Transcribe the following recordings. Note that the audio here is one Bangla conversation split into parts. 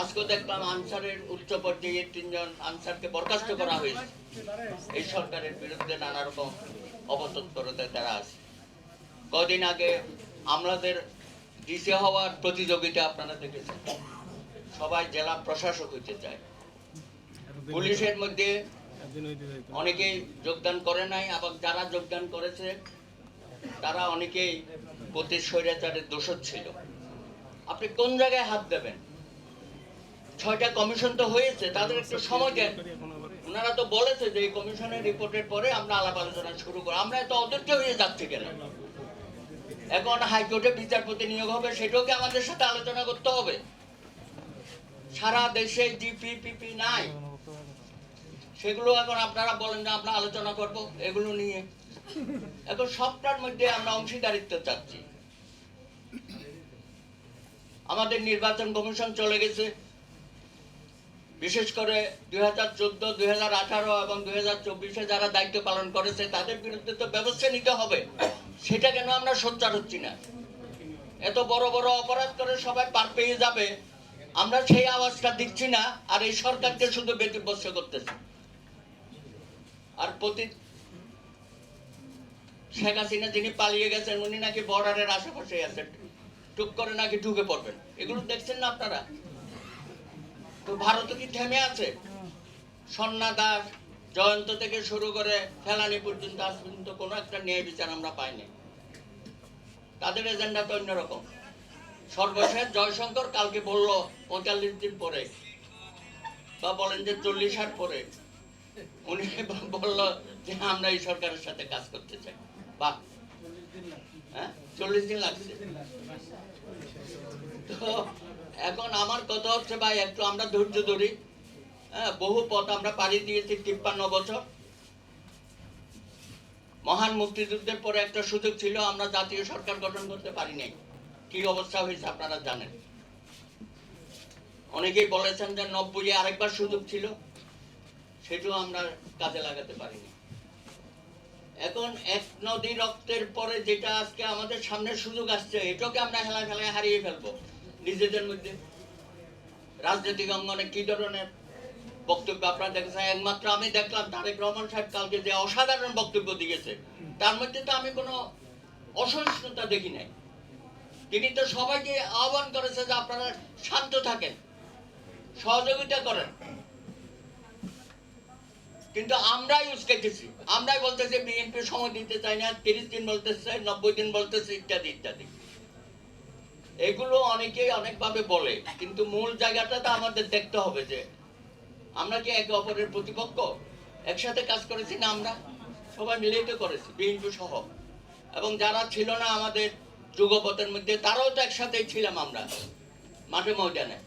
আজকে দেখলাম আনসারের উচ্চ পর্যায়ের তিনজন আনসারকে বরখাস্ত করা হয়েছে। এই সরকারের বিরুদ্ধে নানা রকম অপতৎপরতায় তারা আছে। কদিন আগে আমলাদের ডিসি হওয়ার প্রতিযোগিতা আপনারা দেখেছেন। সবাই জেলা প্রশাসক হইতে চায়। পুলিশের মধ্যে অনেকেই যোগদান করে নাই, আবার যারা যোগদান করেছে, তারা অনেকেই প্রতি স্বৈরাচারের দোষর ছিল। আপনি কোন জায়গায় হাত দেবেন? ছয়টা কমিশন তো হয়েছে, তাদের একটু সময় দেন। ওনারা তো বলেছে যে এই কমিশনের রিপোর্টের পরে আমরা আলাপ আলোচনা শুরু করব। আমরা এত অধৈর্য হয়ে যাচ্ছি কেন? এখন হাইকোর্টে বিচারপতি নিয়োগ হবে, সেটাও কি আমাদের সাথে আলোচনা করতে হবে? সারা দেশে জিপি, পিপি নাই। সেগুলো এখন আপনারা বলেন যে আমরা আলোচনা করব, এগুলো নিয়ে। এখন সবটার মধ্যে আমরা অংশীদারিত্ব চাচ্ছি। আমাদের নির্বাচন কমিশন চলে গেছে। বিশেষ করে দুই হাজার চোদ্দ, দুই হাজার আঠারো এবং দুই হাজার চব্বিশে যারা দায়িত্ব পালন করেছে, তাদের বিরুদ্ধে তো ব্যবস্থা নিতে হবে। সেটা কেন আমরা সোচ্চার হচ্ছি না? এত বড় বড় অপরাধ করে সবাই পার পেয়ে যাবে, আমরা সেই আওয়াজটা দিচ্ছি না, আর এই সরকারকে শুধু ব্যতিব্যস্ত করতেছি। আর প্রতি শেখ হাসিনা যিনি পালিয়ে গেছেন, উনি নাকি বর্ডারের আশেপাশে আছেন। টুক করে নাকি ঢুকে পড়বেন। এগুলো দেখছেন না আপনারা? তো ভারত কি থেমে আছে? সন্না দাস জয়ন্ত থেকে শুরু করে ফেলানি পর্যন্ত আজ পর্যন্ত কোনো একটা ন্যায় বিচার আমরা পাইনি। তাদের এজেন্ডা তো অন্যরকম। সর্বশেষ জয়শঙ্কর কালকে বলল পঁয়তাল্লিশ দিন পরে বা বলেন যে চল্লিশ হাট পরে। উনি বলল যে আমরা এই সরকারের সাথে কাজ করতে চাই। বা হ্যাঁ? চল্লিশ দিন লাগছে। তো এখন আমার কথা হচ্ছে ভাই, একটু আমরা ধৈর্য ধরি। হ্যাঁ বহু পথ আমরা পাড়ি দিয়েছি তিপ্পান্ন বছর। মহান মুক্তিযুদ্ধের পরে একটা সুযোগ ছিল, আমরা জাতীয় সরকার গঠন করতে পারি নাই। কি অবস্থা হয়েছে আপনারা জানেন? অনেকেই বলেছেন যে নব্বই আরেকবার সুযোগ ছিল, সেটাও আমরা কাজে লাগাতে পারিনি। এখন এক নদী রক্তের পরে যেটা আজকে আমাদের সামনে সুযোগ আসছে, এটাকে আমরা হেলায় ফেলায় হারিয়ে ফেলব। নিজেদের মধ্যে। রাজনৈতিক অঙ্গনে কি ধরনের বক্তব্য আপনারা দেখেছেন? একমাত্র আমি দেখলাম তারেক রহমান সাহেব কালকে যে অসাধারণ বক্তব্য দিয়েছে, তার মধ্যে তো আমি কোনো অসহিষ্ণুতা দেখি নাই। তিনি তো সবাইকে আহ্বান করেছে যে আপনারা শান্ত থাকেন, সহযোগিতা করেন। কিন্তু আমরাই উস্কেছি আমরাই বলতেছি, বিএনপি সময় দিতে চাই না, তিরিশ দিন বলতেছে, নব্বই দিন বলতেছে, ইত্যাদি ইত্যাদি। এগুলো অনেকেই অনেকভাবে বলে, কিন্তু মূল জায়গাটা তো আমাদের দেখতে হবে যে আমরা কি একে অপরের প্রতিপক্ষ? একসাথে কাজ করেছি না আমরা? সবাই মিলেই তো করেছি, বিএনপি সহ। এবং যারা ছিল না আমাদের যুগপথের মধ্যে, তারাও তো একসাথেই ছিলাম আমরা, মাঠে ময়দানে।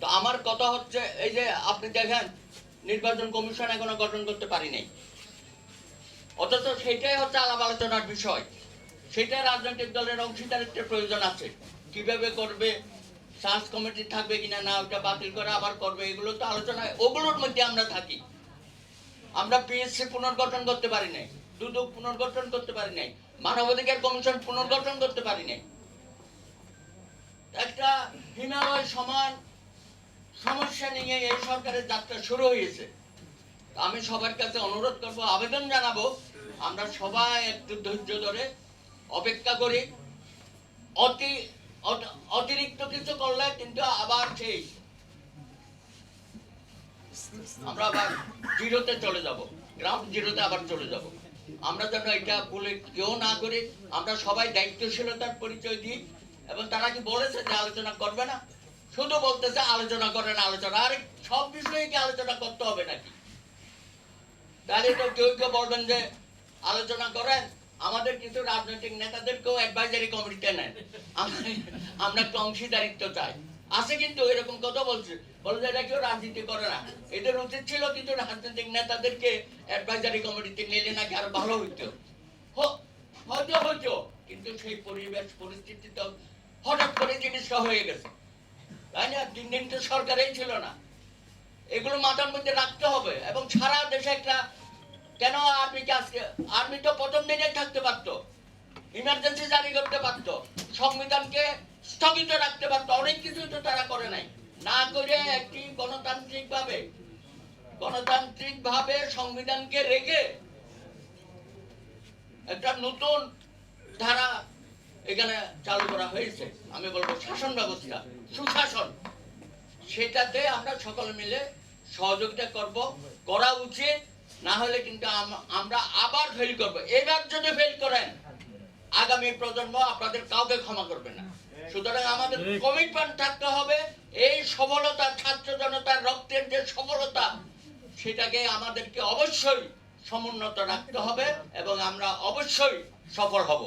তো আমার কথা হচ্ছে, এই যে আপনি দেখেন, নির্বাচন কমিশন এখনও গঠন করতে পারি নাই। অথচ সেটাই হচ্ছে আলাপ আলোচনার বিষয়। সেটা রাজনৈতিক দলের অংশীদারিত্বের প্রয়োজন আছে। কীভাবে করবে সার্চ কমিটি থাকবে কিনা না, ওটা বাতিল করে আবার করবে, এগুলো তো আলোচনায়, ওগুলোর মধ্যে আমরা থাকি। আমরা পিএসসি পুনর্গঠন করতে পারি নাই, দুদক পুনর্গঠন করতে পারি নাই, মানবাধিকার কমিশন পুনর্গঠন করতে পারি নাই। একটা হিমালয় সমান সমস্যা নিয়ে এই সরকারের যাত্রা শুরু হয়েছে। আমি সবার কাছে অনুরোধ করব, আবেদন জানাব, আমরা সবাই একটু ধৈর্য ধরে অপেক্ষা করি। অতি অতিরিক্ত কিছু করলে কিন্তু আবার সেই আমরা আবার জিরোতে চলে যাব। গ্রাউন্ড জিরোতে আবার চলে যাব। আমরা যেন এটা বলে কেউ না করি, আমরা সবাই দায়িত্বশীলতার পরিচয় দিই এবং তারা কি বলেছে যে আলোচনা করবে না? শুধু বলতেছে আলোচনা করেন, আলোচনা। আরে সব বিষয়ে কি আলোচনা করতে হবে নাকি? তাহলে তো কেউ কেউ বলবেন যে আলোচনা করেন আমাদের কিছু রাজনৈতিক নেতাদেরকেও অ্যাডভাইজারি কমিটিতে নেন। আমরা- একটু অংশীদারিত্ব চাই। আছে কিন্তু এরকম কথা বলছে। বলে যে এটা কেউ রাজনীতি করে না। এদের উচিত ছিল কিন্তু রাজনৈতিক নেতাদেরকে অ্যাডভাইজারি কমিটিতে নিলে নাকি আরও ভালো হইতো। হয়তো হয়তো কিন্তু সেই পরিবেশ পরিস্থিতি তো হঠাৎ করে জিনিসটা হয়ে গেছে। তাই না? তিন দিন তো সরকারেই ছিল না। এগুলো মাথার মধ্যে রাখতে হবে। এবং সারা দেশে একটা কেন আর্মিকে আজকে আর্মি তো প্রথম দিনে থাকতে পারতো। ইমার্জেন্সি জারি করতে পারতো। সংবিধানকে স্থগিত রাখতে পারতো। অনেক কিছু তো তারা করে নাই। না করে একটি গণতান্ত্রিক ভাবে গণতান্ত্রিক ভাবে সংবিধানকে রেখে একটা নতুন ধারা এখানে চালু করা হয়েছে। আমি বলব শাসন ব্যবস্থা, সুশাসন। সেটাতে আমরা সকলে মিলে সহযোগিতা করব, করা উচিত। না হলে কিন্তু আমরা আবার ফেল করব। এবার যদি ফেল করেন আগামী প্রজন্ম আপনাদের কাউকে ক্ষমা করবে না। সুতরাং আমাদের কমিটমেন্ট থাকতে হবে। এই সফলতা ছাত্র জনতার রক্তের যে সফলতা সেটাকে আমাদেরকে অবশ্যই সমুন্নত রাখতে হবে এবং আমরা অবশ্যই সফল হব।